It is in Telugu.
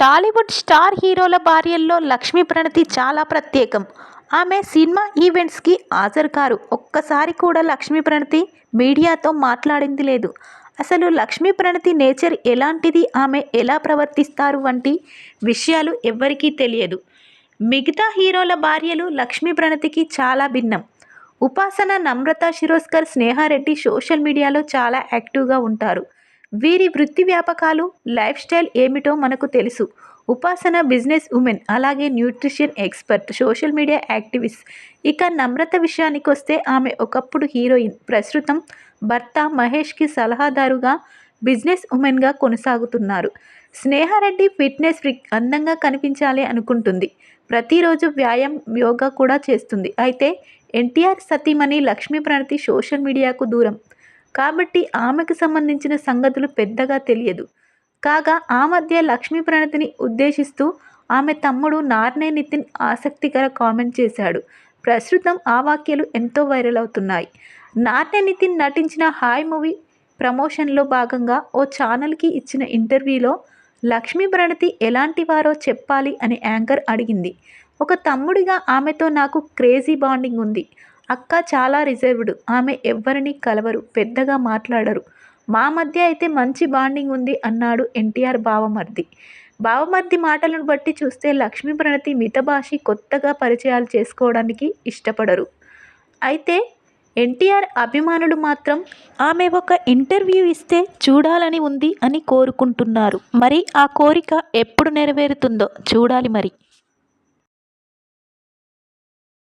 టాలీవుడ్ స్టార్ హీరోల భార్యల్లో లక్ష్మీ ప్రణతి చాలా ప్రత్యేకం. ఆమె సినిమా ఈవెంట్స్కి హాజరు కారు. ఒక్కసారి కూడా లక్ష్మీ ప్రణతి మీడియాతో మాట్లాడింది లేదు. అసలు లక్ష్మీ ప్రణతి నేచర్ ఎలాంటిది? ఆమె ఎలా ప్రవర్తిస్తారు? వంటి విషయాలు ఎవ్వరికీ తెలియదు. మిగతా హీరోల భార్యలు లక్ష్మీ ప్రణతికి చాలా భిన్నం. ఉపాసన నమ్రత శిరోస్కర్ స్నేహారెడ్డి సోషల్ మీడియాలో చాలా యాక్టివ్గా ఉంటారు. వీరి వృత్తి వ్యాపకాలు లైఫ్ స్టైల్ ఏమిటో మనకు తెలుసు. ఉపాసన బిజినెస్ ఉమెన్ అలాగే nutrition expert social media activist. ఇక నమ్రత విషయానికి వస్తే ఆమె ఒకప్పుడు హీరోయిన్. ప్రస్తుతం భర్త మహేష్కి సలహాదారుగా బిజినెస్ ఉమెన్గా కొనసాగుతున్నారు. స్నేహారెడ్డి ఫిట్నెస్ ఫ్రిక్ అందంగా కనిపించాలి అనుకుంటుంది. ప్రతిరోజు వ్యాయామం యోగా కూడా చేస్తుంది. అయితే ఎన్టీఆర్ సతీమణి లక్ష్మీ ప్రణతి సోషల్ మీడియాకు దూరం. కాబట్టి ఆమెకు సంబంధించిన సంగతులు పెద్దగా తెలియదు. కాగా ఆ మధ్య లక్ష్మీ ప్రణతిని ఉద్దేశిస్తూ ఆమె తమ్ముడు నార్నే నితిన్ ఆసక్తికర కామెంట్ చేశాడు. ప్రస్తుతం ఆ వాక్యాలు ఎంతో వైరల్ అవుతున్నాయి. నార్నే నితిన్ నటించిన హాయ్ మూవీ ప్రమోషన్లో భాగంగా ఓ ఛానల్కి ఇచ్చిన ఇంటర్వ్యూలో లక్ష్మీ ప్రణతి ఎలాంటి వారో చెప్పాలి అని యాంకర్ అడిగింది. ఒక తమ్ముడిగా ఆమెతో నాకు క్రేజీ బాండింగ్ ఉంది. అక్క చాలా రిజర్వ్డ్. ఆమె ఎవ్వరిని కలవరు పెద్దగా మాట్లాడరు. మా మధ్య అయితే మంచి బాండింగ్ ఉంది అన్నాడు ఎన్టీఆర్ బావమర్ది. బావమర్ది మాటలను బట్టి చూస్తే లక్ష్మీ ప్రణతి మితభాషి కొత్తగా పరిచయాలు చేసుకోవడానికి ఇష్టపడరు. అయితే ఎన్టీఆర్ అభిమానులు మాత్రం ఆమె ఒక ఇంటర్వ్యూ ఇస్తే చూడాలని ఉంది అని కోరుకుంటున్నారు. మరి ఆ కోరిక ఎప్పుడు నెరవేరుతుందో చూడాలి మరి.